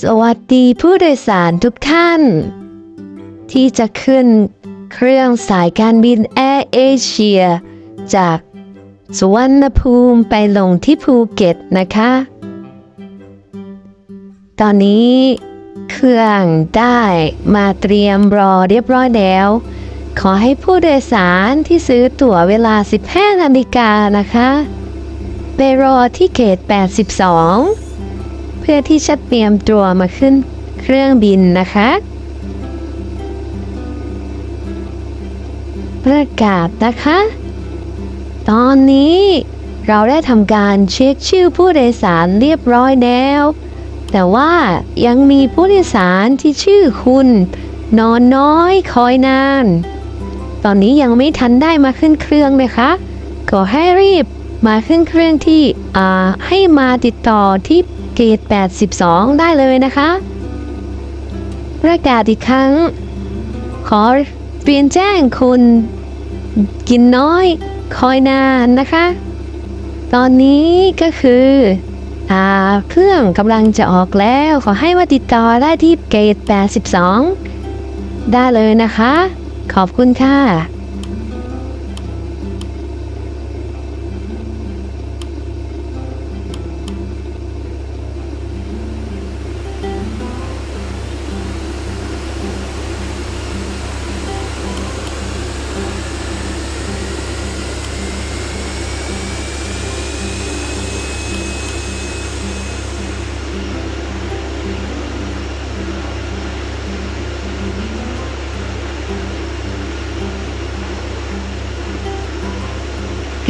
สวัสดีผู้โดยสารทุกท่าน ที่จะขึ้นเครื่องสายการบินแอร์เอเชียจากสวรรณภูมิไปลงที่ภูเก็ตนะคะ ตอนนี้เครื่องได้มาเตรียมรอเรียบร้อยแล้ว ขอให้ผู้โดยสารที่ซื้อตั๋วเวลา 15 นาฬิกานะคะ ไปรอที่เขต 82 เพื่อที่จะเตรียมตัวมาขึ้นเครื่องบินนะคะประกาศนะคะ ตอนนี้เราได้ทำการเช็คชื่อผู้โดยสารเรียบร้อยแล้ว แต่ว่ายังมีผู้โดยสารที่ชื่อคุณ นอนน้อยคอยนาน ตอนนี้ยังไม่ทันได้มาขึ้นเครื่องนะคะ ขอให้รีบ มาขึ้นเครื่องที่ให้มาติดต่อที่เกต 82 ได้เลยนะคะ ประกาศอีกครั้ง ขอเรียนแจ้งคุณกินน้อยคอยนานนะคะ ตอนนี้ก็คืออเครื่องกำลังจะออกแล้วขอให้มาติดต่อได้ที่เกต 82 ได้เลยนะคะ ขอบคุณค่ะ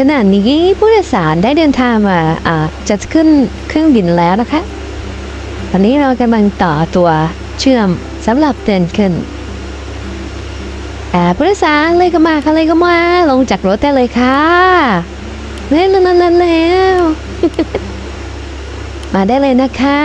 ขณะนี้ผู้โดยสารได้เดินทางมาจะขึ้นเครื่องบินแล้วนะคะ ตอนนี้เรากำลังต่อตัวเชื่อมสำหรับเดินขึ้นผู้โดยสารเลยก็มาค่ะเลยก็มา ลงจากรถได้เลยค่ะเล่นแล้วแล้วแล้วมาได้เลยนะคะ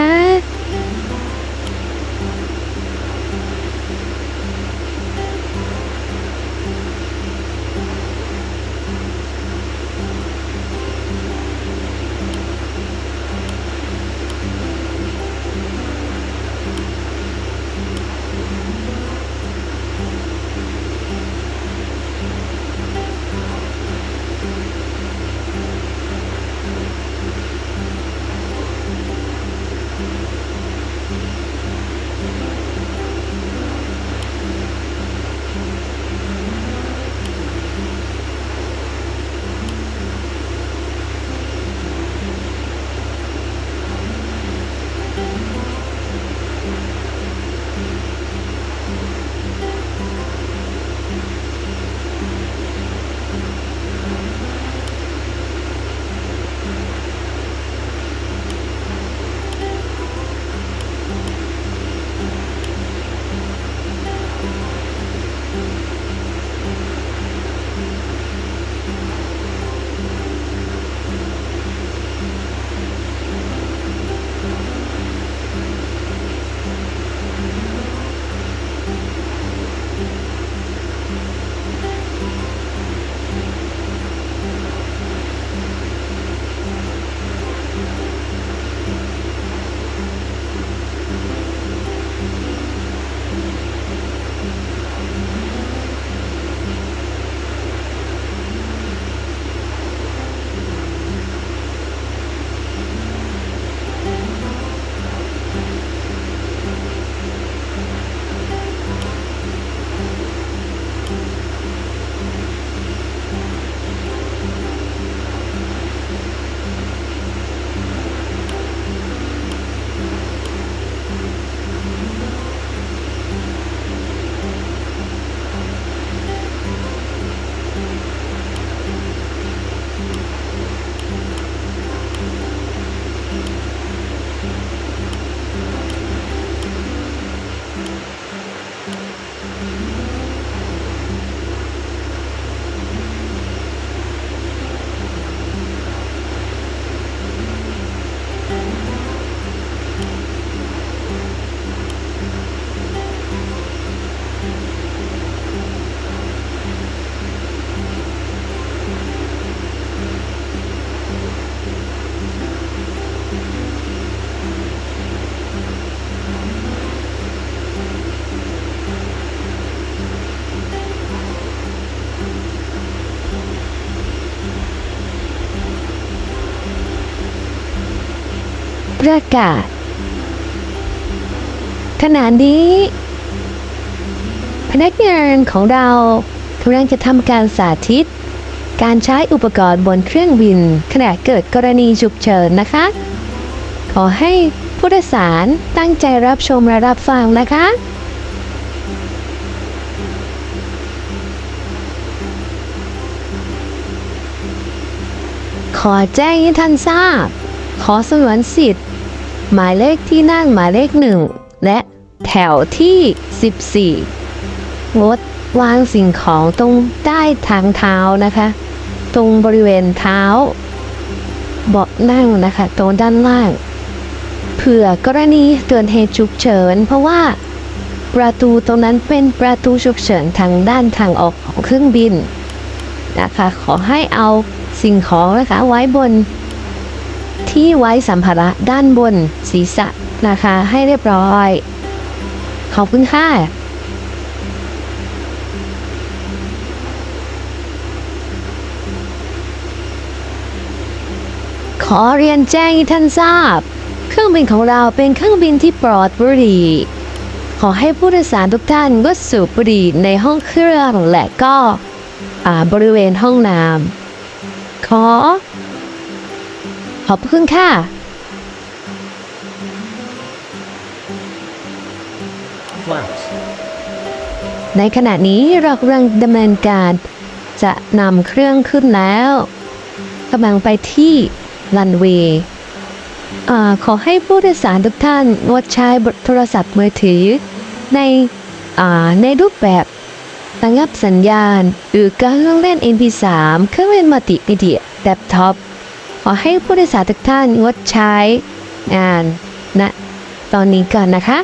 ประกาศ ขณะนี้ พนักงานของเรากำลังจะทำการสาธิต การใช้อุปกรณ์บนเครื่องบินขณะเกิดกรณีฉุกเฉินนะคะ ขอให้ผู้โดยสารตั้งใจรับชมและรับฟังนะคะขอแจ้งให้ท่านทราบ ขอสงวนสิทธิ์ หมายเลขที่นั่งหมายเลขหนึ่งและแถวที่ 14 งดวางสิ่งของตรงใต้ทางเท้านะคะ ตรงบริเวณเท้าเบาะนั่งนะคะตรงด้านล่าง เผื่อกรณีเกิดเหตุฉุกเฉิน เพราะว่าประตูตรงนั้นเป็นประตูฉุกเฉินทางด้านทางออกของเครื่องบินนะคะ ขอให้เอาสิ่งของนะคะไว้บน ที่ไว้สัมภาระด้านบนศีรษะนะคะให้เรียบร้อย ขอบคุณค่ะขอเรียนแจ้งให้ท่านทราบ เครื่องบินของเราเป็นเครื่องบินที่ปลอดบุหรี่ขอให้ผู้โดยสารทุกท่านงดสูบบุหรี่ในห้องเครื่องและก็อ่าบริเวณห้องน้ำขอ อบคุณค่ะ Flaps. ในขณะนี้เรากำลังดำเนินการ จะนำเครื่องขึ้นแล้วกำลังไปที่รันเวย์อ่าขอให้ผู้โดยสารทุกท่านงดใช้โทรศัพท์มือถือ ในอ่าในรูปแบบระงับสัญญาณ หรือการเครื่องเล่น MP3 เครื่องเล่นมัลติมีเดียแล็ปท็อป ขอให้ผู้โดยสารทุกท่านงดใช้งานณตอนนี้ก่อนนะคะ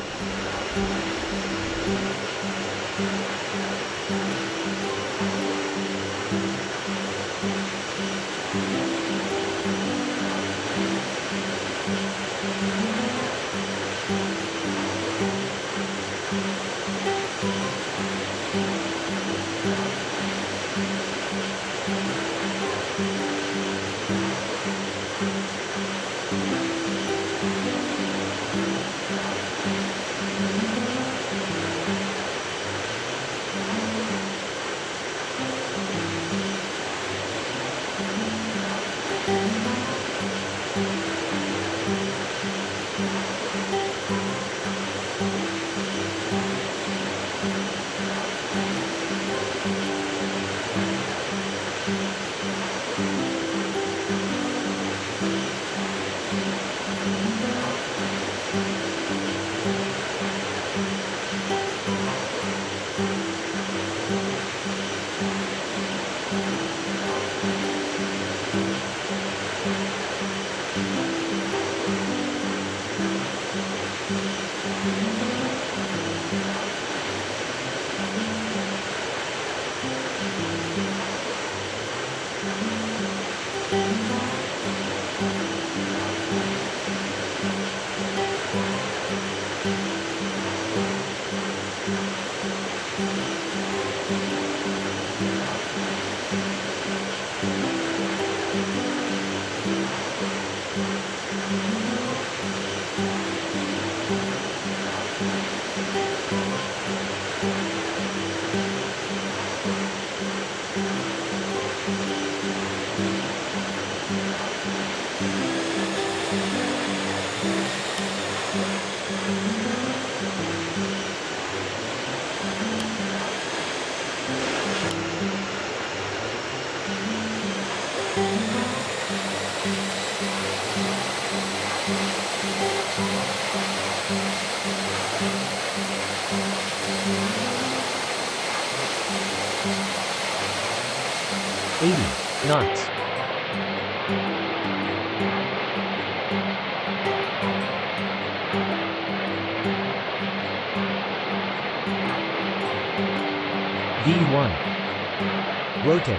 V1. Rotate.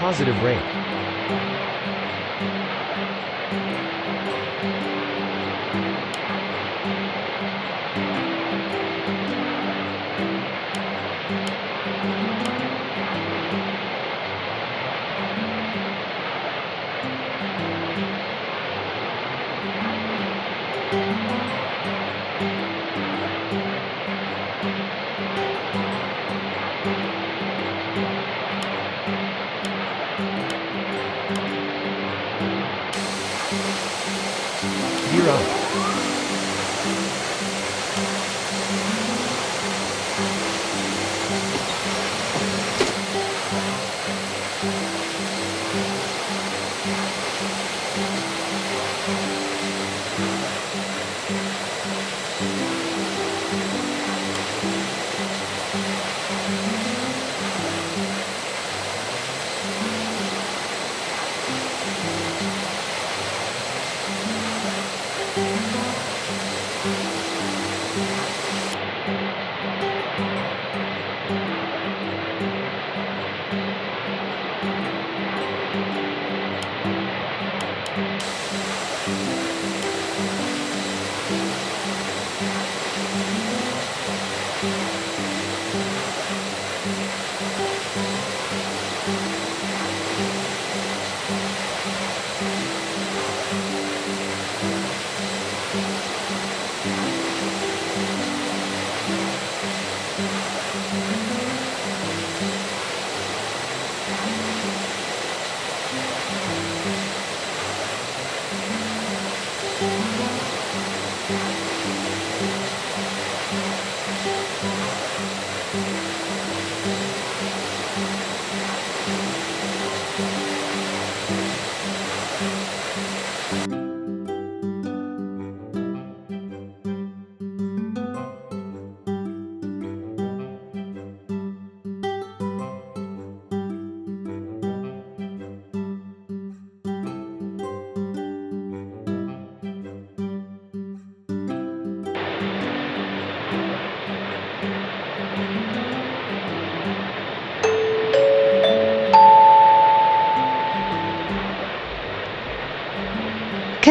Positive rate.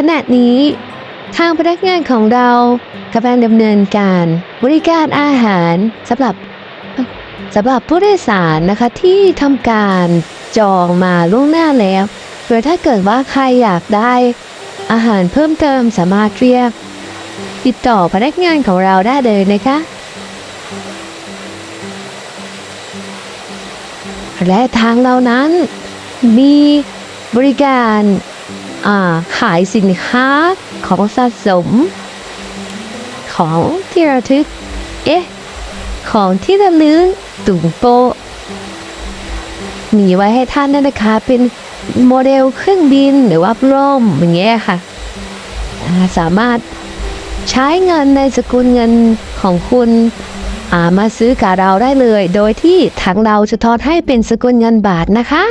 ณะนี้ ทางพนักงานของเรากำลังดำเนินการบริการอาหารสำหรับสำหรับผู้โดยสารนะคะที่ทำการจองมาล่วงหน้าแล้วหรือถ้าเกิดว่าใครอยากได้อาหารเพิ่มเติมสามารถเรียก ติดต่อพนักงานของเราได้เลยนะคะ และทางเรานั้นมีบริการ ขายสินค้าของสะสม ของที่ระทึก เอ๊ะ ของที่ระลึกตุ่งโปมีไว้ให้ท่านนั่นนะคะ เป็นโมเดลเครื่องบินหรือว่าร่มอย่างเงี้ยค่ะ สามารถใช้เงินในสกุลเงินของคุณามาซื้อกับเราได้เลย โดยที่ทางเราจะทอนให้เป็นสกุลเงินบาทนะคะ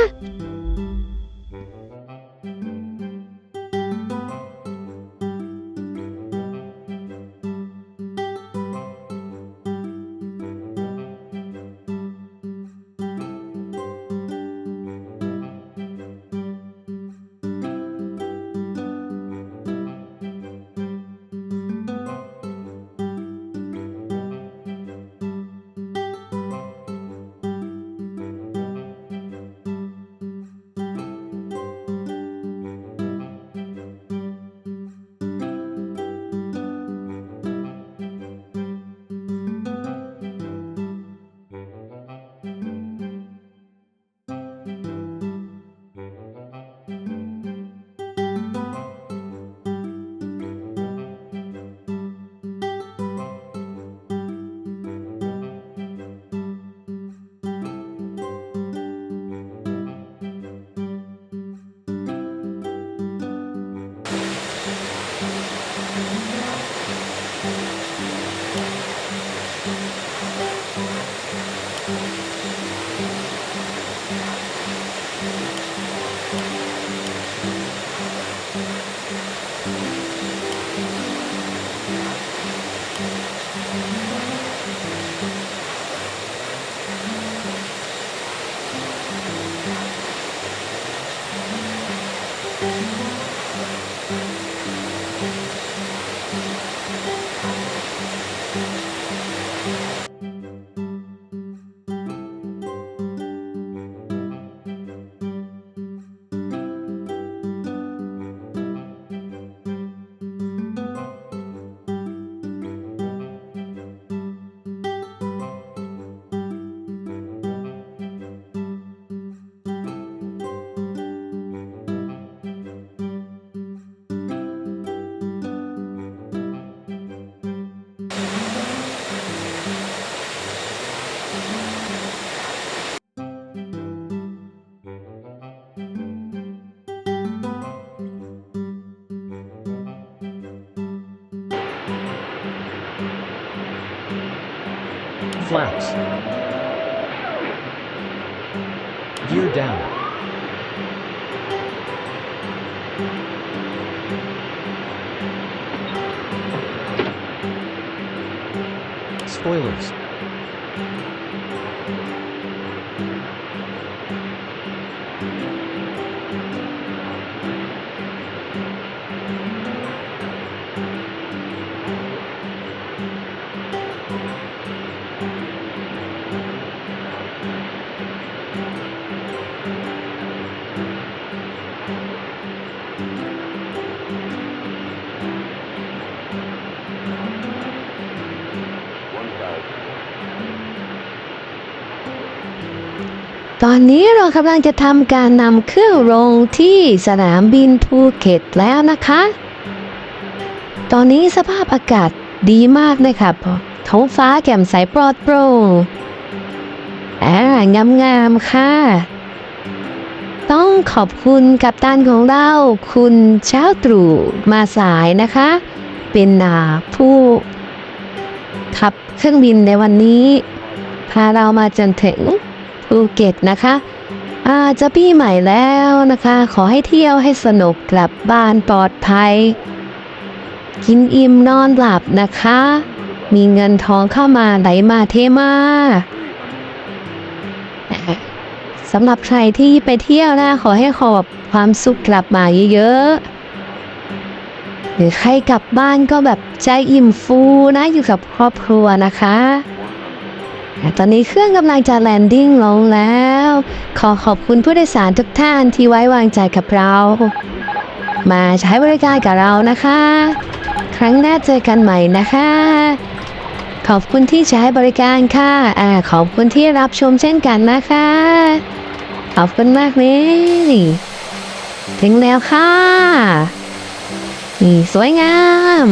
Flaps. Gear down. Spoilers. อนนี้เรากำลังจะทำการนำเครื่องลงที่สนามบินภูเก็ตแล้วนะคะ ตอนนี้สภาพอากาศดีมากนะครับท้องฟ้าแจ่มใสปลอดโปร่งอ่างามงามๆค่ะ ต้องขอบคุณกัปตันของเรา คุณเช้าตรู่มาสายนะคะ เป็นนาผู้ขับเครื่องบินในวันนี้ พาเรามาจนถึง ภูเก็ตนะคะอาจะปีใหม่แล้วนะคะ ขอให้เที่ยวให้สนุกกลับบ้านปลอดภัย กินอิ่มนอนหลับนะคะ มีเงินทองเข้ามาไหลมาเทมาสำหรับใครที่ไปเที่ยวนะ ขอให้ขอบความสุขกลับมาเยอะๆหรือใครกลับบ้านก็แบบใจอิ่มฟูนะอยู่กับครอบครัวนะคะ ตอนนี้เครื่องกำลังจะแลนดิ้งลงแล้ว ขอขอบคุณผู้โดยสารทุกท่านที่ไว้วางใจกับเรา มาใช้บริการกับเรานะคะ ครั้งหน้าเจอกันใหม่นะคะ ขอบคุณที่ใช้บริการค่ะอ่าขอบคุณที่รับชมเช่นกันนะคะ ขอบคุณมากเลยถึงแล้วค่ะนี่สวยงาม